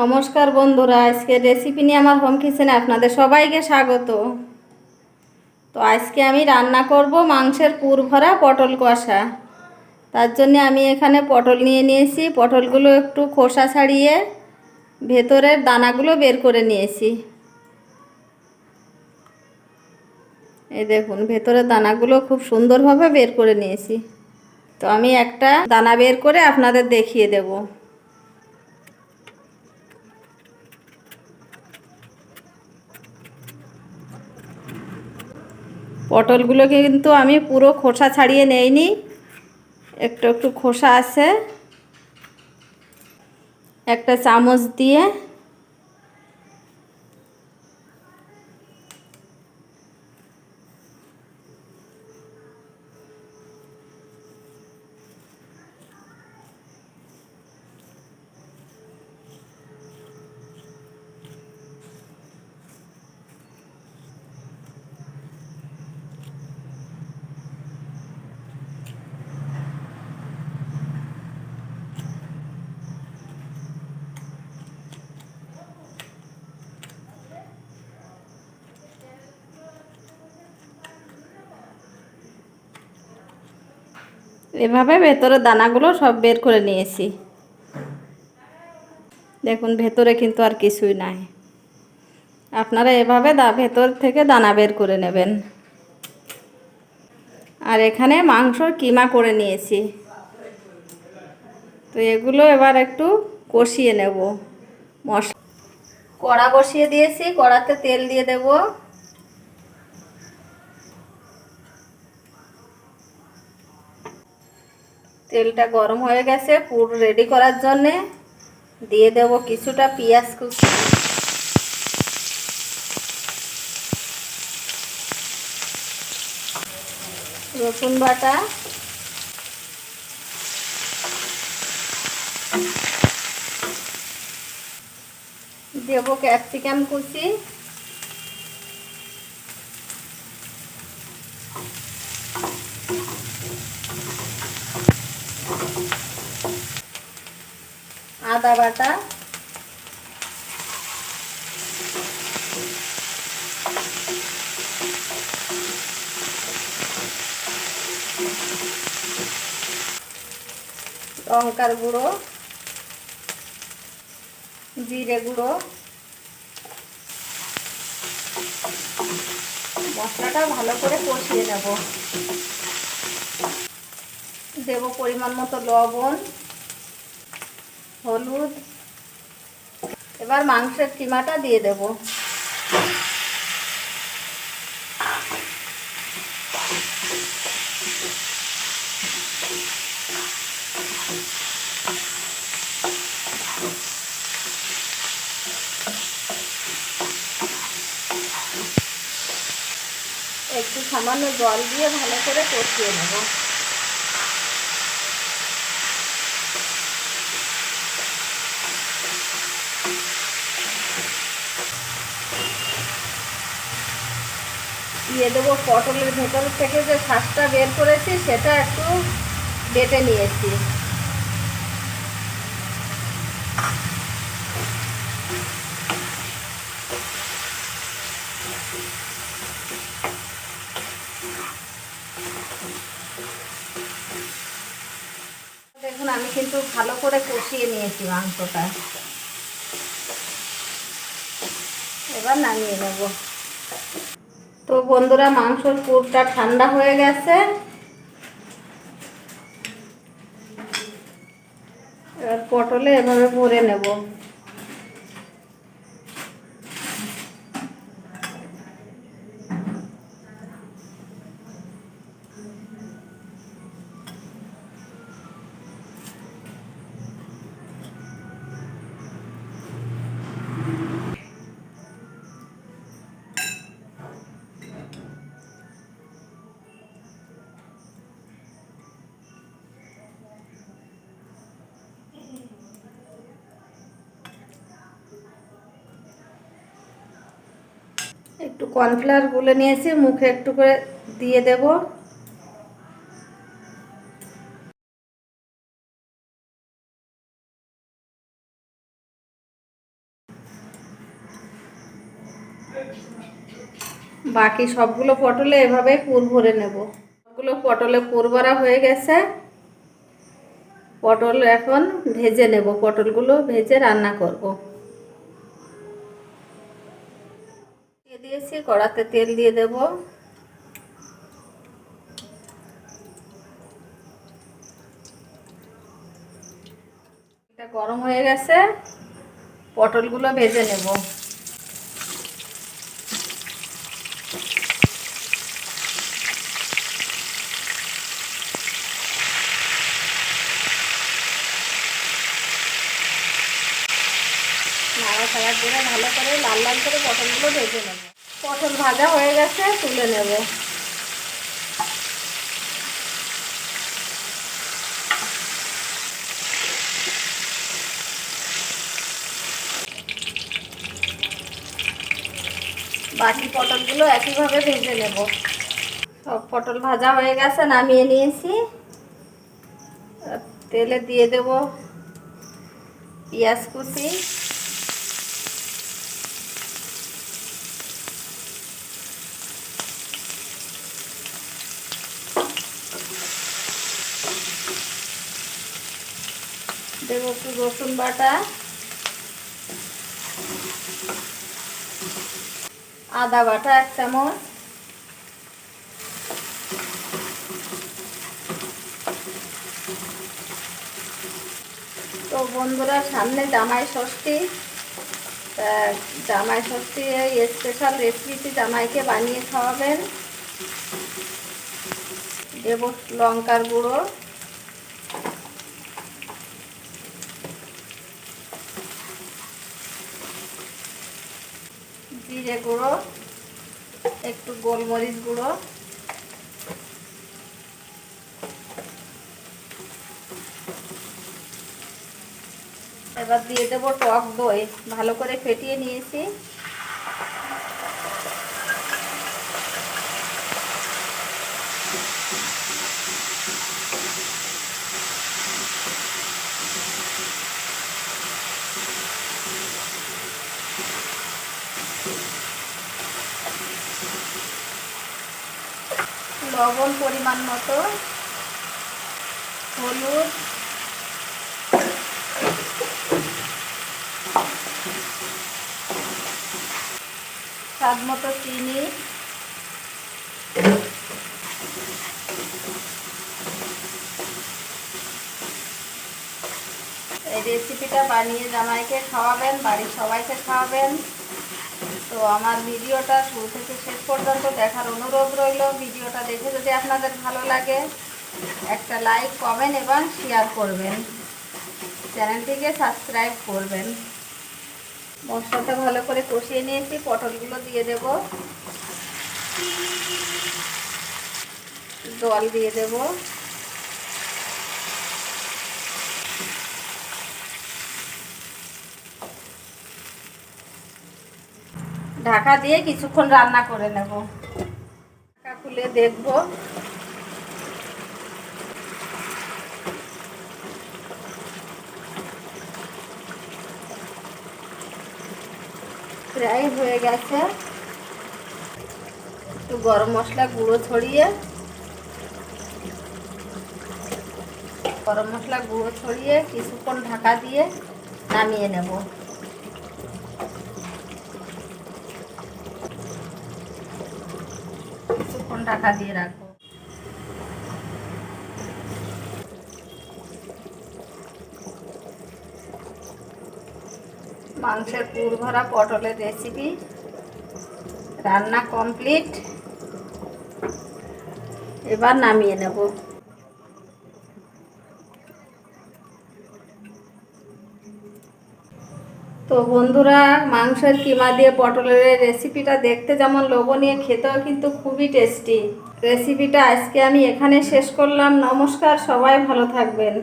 নমস্কার বন্ধুরা আজকে রেসিপি নিয়ে আমার হোম কিচেনে আপনাদের সবাইকে স্বাগত। তো আজকে আমি রান্না করব মাংসের পুর ভরা পটল কষা। তার জন্য আমি এখানে পটল নিয়ে নিয়েছি, পটলগুলো একটু খোসা ছাড়িয়ে ভেতরের দানাগুলো বের করে নিয়েছি। এই দেখুন, ভেতরের দানাগুলো খুব সুন্দরভাবে বের করে নিয়েছি। তো আমি একটা দানা বের করে আপনাদের দেখিয়ে দেবো। পটলগুলোকে কিন্তু আমি পুরো খোসা ছাড়িয়ে নেইনি। একটু একটু খোসা আছে। একটা চামচ দিয়ে এভাবে ভেতরের দানাগুলো সব বের করে নিয়েছি। দেখুন, ভেতরে কিন্তু আর কিছুই নাই। আপনারা এভাবে দা, ভেতর থেকে দানা বের করে নেবেন। আর এখানে মাংসর কিমা করে নিয়েছি। তো এগুলো এবার একটু কষিয়ে নেব। মশলা কড়া বসিয়ে দিয়েছি, কড়াতে তেল দিয়ে দেবো। তেলটা গরম হয়ে গেছে, পুর রেডি করার জন্যে দিয়ে দেব কিছুটা পেঁয়াজ কুচি। রসুন বাটা। দেব ক্যাপসিকাম কুচি। আদা বাটা। লঙ্কার গুঁড়ো। জিরে গুঁড়ো। মশলাটা ভালো করে কষিয়ে নেব। দেব পরিমাণ মতো লবণ। হলুদ। এবার মাংসের কিমাটা দিয়ে দেব। একটু সামান্য জল দিয়ে ভালো করে কষিয়ে নেব। দিয়ে দেবো পটলের ভেতর থেকে যে শ্বাসটা বের করেছি, সেটা একটু বেটে নিয়েছি। দেখুন, আমি কিন্তু ভালো করে কষিয়ে নিয়েছি মাংসটা। এবার নামিয়ে নেব। তো বন্ধুরা মাংসর পুরটা ঠান্ডা হয়ে গেছে। পটলে এভাবে ভরে নেব। একটু কর্নফ্লাওয়ার গুলে নিয়েছি, মুখে একটু করে দিয়ে দেব। বাকি সবগুলো পটলে এভাবে পুর ভরে নেব। সবগুলো পটলে পুর ভরা হয়ে গেছে। পটল এখন ভেজে নেব, পটলগুলো ভেজে রান্না করব। দিয়েছি, কড়াতে তেল দিয়ে দেব। এটা গরম হয়ে গেছে, পটলগুলো ভেজে নেব। করে ভালো করে লাল লাল করে পটলগুলো ভেজে নেব। পটল ভাজা হয়ে গেছে, তুলে নেব। বাকি পটলগুলো একইভাবে ভেজে নেব। সব পটল ভাজা হয়ে গেছে, নামিয়ে নিয়েছি। তেলে দিয়ে দেব পেঁয়াজ কুচি। দেবো একটু রসুন বাটা। আদা বাটা এক চামচ। তো বন্ধুরা, সামনে জামাই ষষ্ঠী। জামাই ষষ্ঠী এই স্পেশাল রেসিপিটি জামাইকে বানিয়ে খাওয়াবেন। দেব লঙ্কার গুঁড়ো। জিরে গুঁড়ো একটু গোলমরিচ গুঁড়ো। এবার দিয়ে দেবো টক দই ভালো করে ফেটিয়ে নিয়েছি। লবণ পরিমাণ মতো, হলুদ, স্বাদ মতো চিনি, এই রেসিপিটা বানিয়ে জামাইকে খাওয়াবেন, বাড়ির সবাইকে খাওয়াবেন। তো আমার ভিডিওটা শুরু থেকে পর্যন্ত দেখার অনুরোধ রইল। ভিডিওটা দেখে যদি আপনাদের ভালো লাগে, একটা লাইক কমেন্ট এবং শেয়ার করবেন। চ্যানেলটিকে সাবস্ক্রাইব করবেন। মশলাটা ভালো করে কষিয়ে নিয়েছি, পটলগুলো দিয়ে দেব। জল দিয়ে দেব। ঢাকা দিয়ে কিছুক্ষণ রান্না করে নেব। ঢাকা খুলে দেখব। প্রায় হয়ে গেছে। একটু গরম মশলা গুঁড়ো ছড়িয়ে, গরম মশলা গুঁড়ো ছড়িয়ে কিছুক্ষণ ঢাকা দিয়ে নামিয়ে নেব। কিছুক্ষণ ঢাকা দিয়ে রাখব। মাংসের পুর ভরা পটলের রেসিপি রান্না কমপ্লিট এবার নামিয়ে নেব। তো বন্ধুরা, মাংসের কিমা দিয়ে পটলের রেসিপিটা দেখতে যেমন লোভনীয়, খেতেও কিন্তু খুবই টেস্টি রেসিপিটা আজকে আমি এখানে শেষ করলাম। নমস্কার, সবাই ভালো থাকবেন।